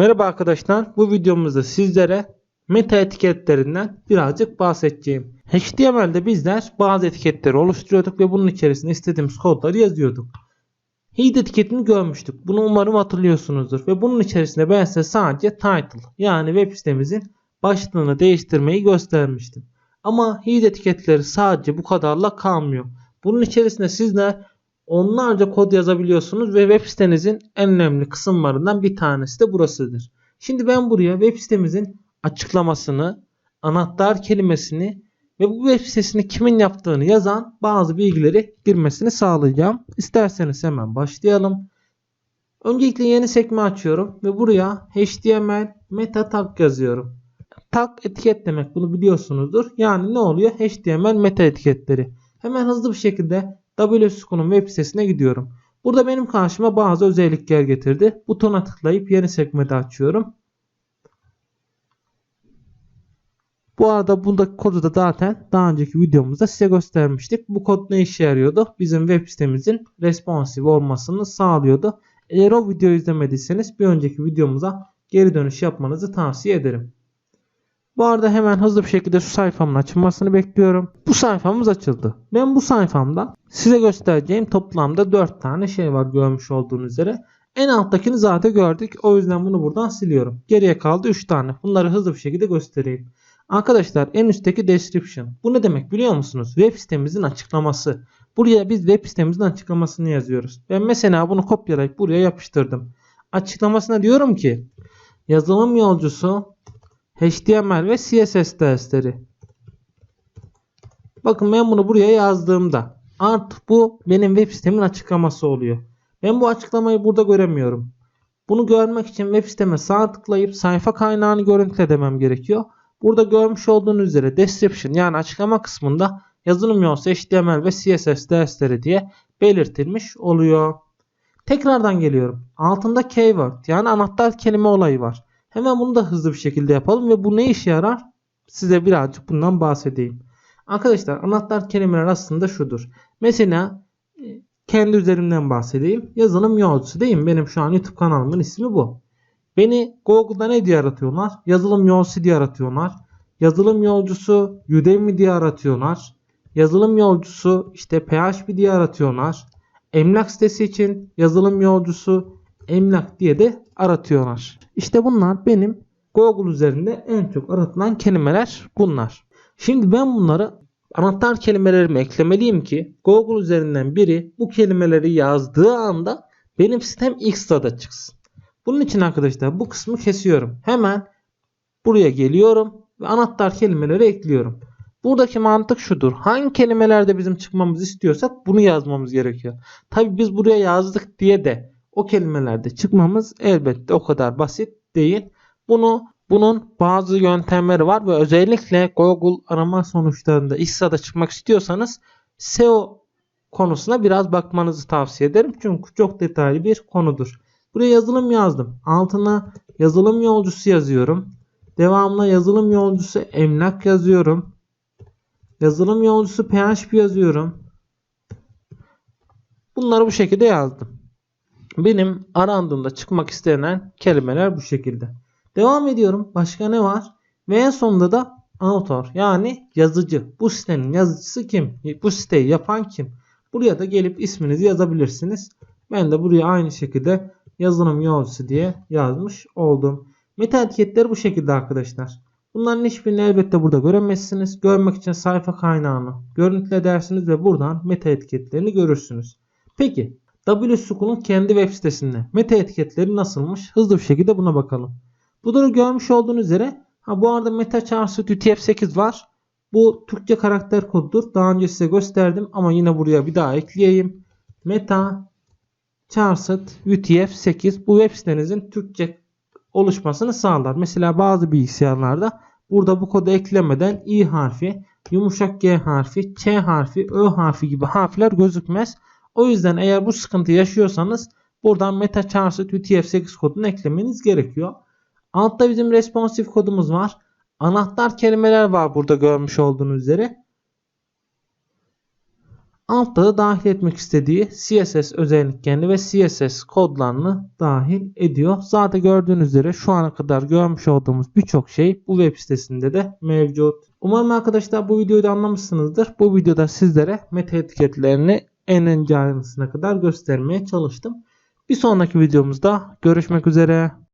Merhaba arkadaşlar. Bu videomuzda sizlere meta etiketlerinden birazcık bahsedeceğim. HTML'de bizler bazı etiketleri oluşturuyorduk ve bunun içerisine istediğimiz kodları yazıyorduk. Head etiketini görmüştük. Bunu umarım hatırlıyorsunuzdur. Ve bunun içerisinde ben size sadece title yani web sitemizin başlığını değiştirmeyi göstermiştim. Ama head etiketleri sadece bu kadarla kalmıyor. Bunun içerisinde sizler onlarca kod yazabiliyorsunuz ve web sitenizin en önemli kısımlarından bir tanesi de burasıdır. Şimdi ben buraya web sitemizin açıklamasını, anahtar kelimesini ve bu web sitesini kimin yaptığını yazan bazı bilgileri girmesini sağlayacağım. İsterseniz hemen başlayalım. Öncelikle yeni sekme açıyorum ve buraya HTML meta tag yazıyorum. Tag etiket demek bunu biliyorsunuzdur. Yani ne oluyor? HTML meta etiketleri. Hemen hızlı bir şekilde WSQL'un web sitesine gidiyorum. Burada benim karşıma bazı özellikler getirdi. Butona tıklayıp yeni sekmede açıyorum. Bu arada bundaki kodu da zaten daha önceki videomuzda size göstermiştik. Bu kod ne işe yarıyordu? Bizim web sitemizin responsive olmasını sağlıyordu. Eğer o videoyu izlemediyseniz bir önceki videomuza geri dönüş yapmanızı tavsiye ederim. Bu arada hemen hızlı bir şekilde şu sayfamın açılmasını bekliyorum. Bu sayfamız açıldı. Ben bu sayfamda size göstereceğim toplamda 4 tane şey var görmüş olduğunuz üzere. En alttakini zaten gördük. O yüzden bunu buradan siliyorum. Geriye kaldı 3 tane. Bunları hızlı bir şekilde göstereyim. Arkadaşlar en üstteki description. Bu ne demek biliyor musunuz? Web sitemizin açıklaması. Buraya biz web sitemizin açıklamasını yazıyoruz. Ben mesela bunu kopyalayıp buraya yapıştırdım. Açıklamasına diyorum ki yazılım yolcusu HTML ve CSS dersleri. Bakın ben bunu buraya yazdığımda artık bu benim web sitemin açıklaması oluyor. Ben bu açıklamayı burada göremiyorum. Bunu görmek için web siteme sağ tıklayıp sayfa kaynağını görüntüle demem gerekiyor. Burada görmüş olduğunuz üzere description yani açıklama kısmında yazılım HTML ve CSS dersleri diye belirtilmiş oluyor. Tekrardan geliyorum. Altında keyword yani anahtar kelime olayı var. Hemen bunu da hızlı bir şekilde yapalım ve bu ne işe yarar? Size birazcık bundan bahsedeyim. Arkadaşlar anahtar kelimeler aslında şudur. Mesela e, kendi üzerimden bahsedeyim. Yazılım yolcusu değil mi? Benim şu an YouTube kanalımın ismi bu. Beni Google'da ne diye aratıyorlar? Yazılım yolcusu diye aratıyorlar. Yazılım yolcusu Udemy diye aratıyorlar. Yazılım yolcusu işte PHP diye aratıyorlar. Emlak sitesi için yazılım yolcusu emlak diye de aratıyorlar. İşte bunlar benim Google üzerinde en çok aratılan kelimeler bunlar. Şimdi ben bunları anahtar kelimelerime eklemeliyim ki Google üzerinden biri bu kelimeleri yazdığı anda benim sitem ilk sırada çıksın. Bunun için arkadaşlar bu kısmı kesiyorum. Hemen buraya geliyorum ve anahtar kelimeleri ekliyorum. Buradaki mantık şudur. Hangi kelimelerde bizim çıkmamızı istiyorsak bunu yazmamız gerekiyor. Tabi biz buraya yazdık diye de o kelimelerde çıkmamız elbette o kadar basit değil. Bunu bunun bazı yöntemleri var ve özellikle Google arama sonuçlarında ilk sırada çıkmak istiyorsanız SEO konusuna biraz bakmanızı tavsiye ederim. Çünkü çok detaylı bir konudur. Buraya yazılım yazdım. Altına yazılım yolcusu yazıyorum. Devamlı yazılım yolcusu emlak yazıyorum. Yazılım yolcusu PHP yazıyorum. Bunları bu şekilde yazdım. Benim arandığımda çıkmak istenen kelimeler bu şekilde. Devam ediyorum. Başka ne var? Ve en sonunda da author yani yazıcı. Bu sitenin yazıcısı kim? Bu siteyi yapan kim? Buraya da gelip isminizi yazabilirsiniz. Ben de buraya aynı şekilde yazılım yolcusu diye yazmış oldum. Meta etiketleri bu şekilde arkadaşlar. Bunların hiçbirini elbette burada göremezsiniz. Görmek için sayfa kaynağını görüntüle dersiniz ve buradan meta etiketlerini görürsünüz. Peki WSQL'un kendi web sitesinde meta etiketleri nasılmış? Hızlı bir şekilde buna bakalım. Burada görmüş olduğunuz üzere ha bu arada meta çağrısı UTF-8 var. Bu Türkçe karakter kodudur. Daha önce size gösterdim ama yine buraya bir daha ekleyeyim. Meta Charset UTF-8 bu web sitenizin Türkçe oluşmasını sağlar. Mesela bazı bilgisayarlarda burada bu kodu eklemeden i harfi, yumuşak g harfi, ç harfi, ö harfi gibi harfler gözükmez. O yüzden eğer bu sıkıntı yaşıyorsanız buradan meta charset UTF-8 kodunu eklemeniz gerekiyor. Altta bizim responsive kodumuz var. Anahtar kelimeler var burada görmüş olduğunuz üzere. Altta da dahil etmek istediği CSS özelliklerini ve CSS kodlarını dahil ediyor. Zaten gördüğünüz üzere şu ana kadar görmüş olduğumuz birçok şey bu web sitesinde de mevcut. Umarım arkadaşlar bu videoyu da anlamışsınızdır. Bu videoda sizlere meta etiketlerini en ayrıntısına kadar göstermeye çalıştım. Bir sonraki videomuzda görüşmek üzere.